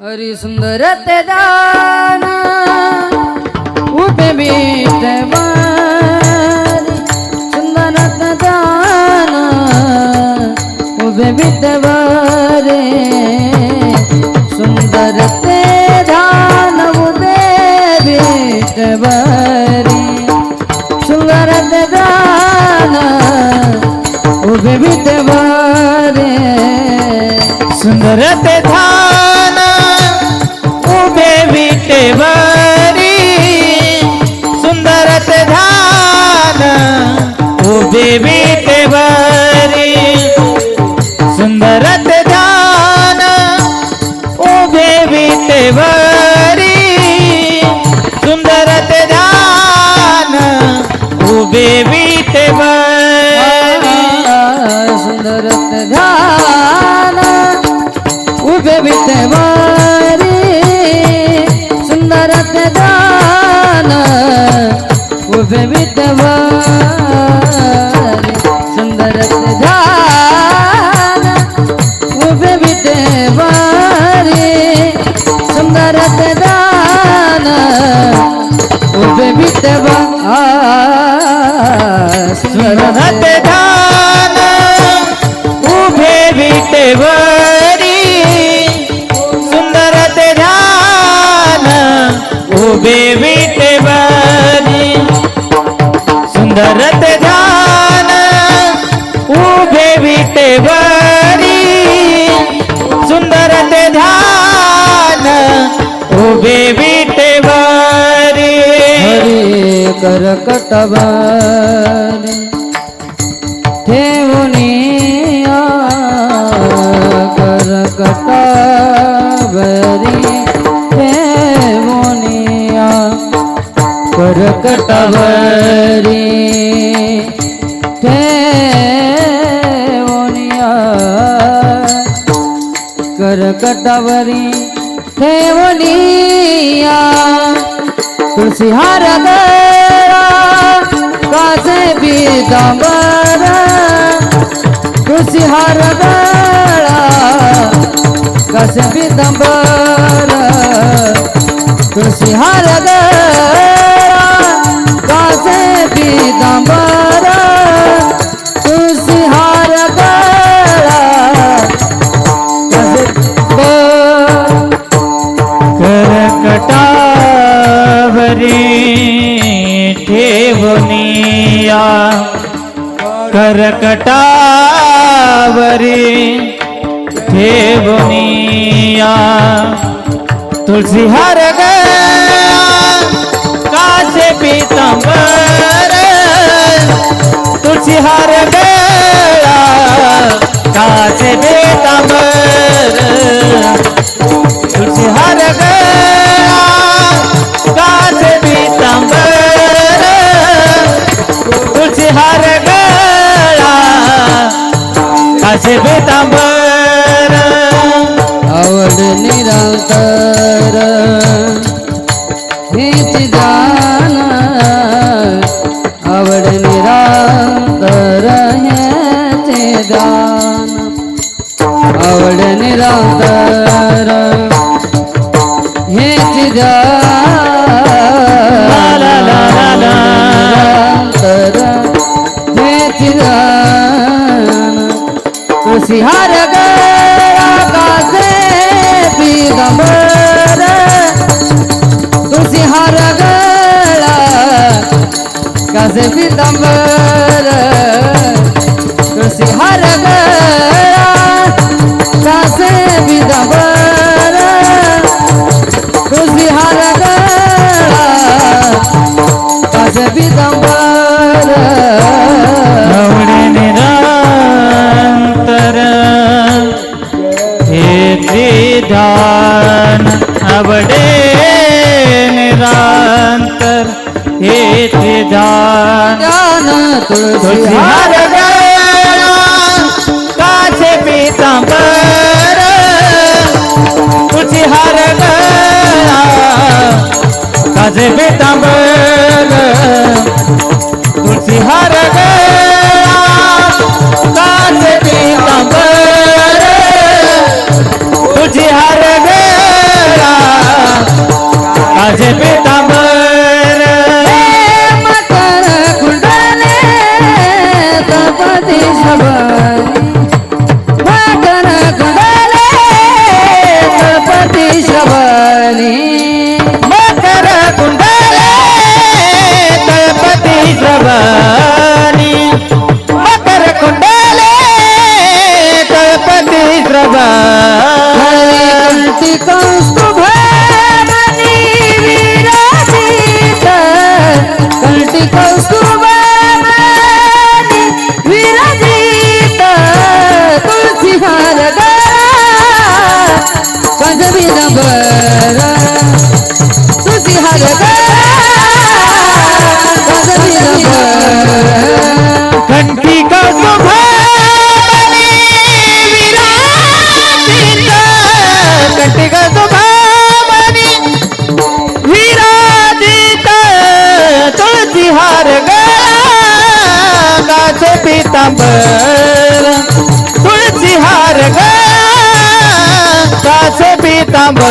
हरी सुंदर ते दान उभे विठवारी सुंदर ते दान उभे विठवारे सुंदर सुंदर ते दान उभे विटेवरी सुंदर ते दान उभे विटेवारी सुंदर ते दान उभे विटेवारी विटेवारी सुरत धान उभे विटेवरी सुंदरत धान उभे विटेवरी सुंदरत धान उभे विटेवरी सुंदरते धान उभे विटेवरी हरी करकटवा करकटवरी ठेवणिया. तुळशी हार गळा कासे पितांबर तुळशी हार गळा कासे पितांबर तुळशी हार गळा कासे पितांबर करकटावरी ठेवनिया करकटावरी ठेवनिया तुलसी हर गे पीतांबर आवड निरंतर. हेच दान आवड निरंतर हेच दान आवड निरंतर हेच ला. निरंतर हेच तुळशी हार गळा कासे पिगंबर। तुळशी हार गळा कासे पिगंबर। तुळशी हार गळा कासे पिगंबर। तुळशी हार गळा कासे पिगंबर। हे त्रिधान आवडे निरांतर हे त्रिधान ज्ञान तुळशी तुळशी हार हार गळा काचे पीतांबर तुळशी हार काचे पीतांबर. पितांबर तुळशी हार गाच पितांबर.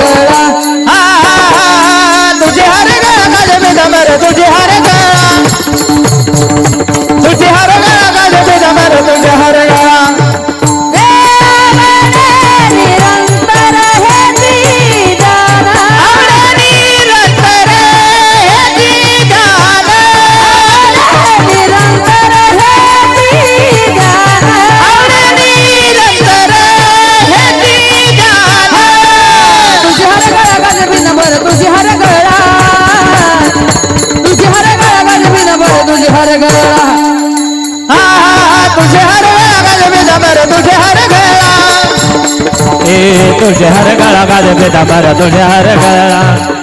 agora तुझे हर गळा गाज बेदाबर तुझे हर गळा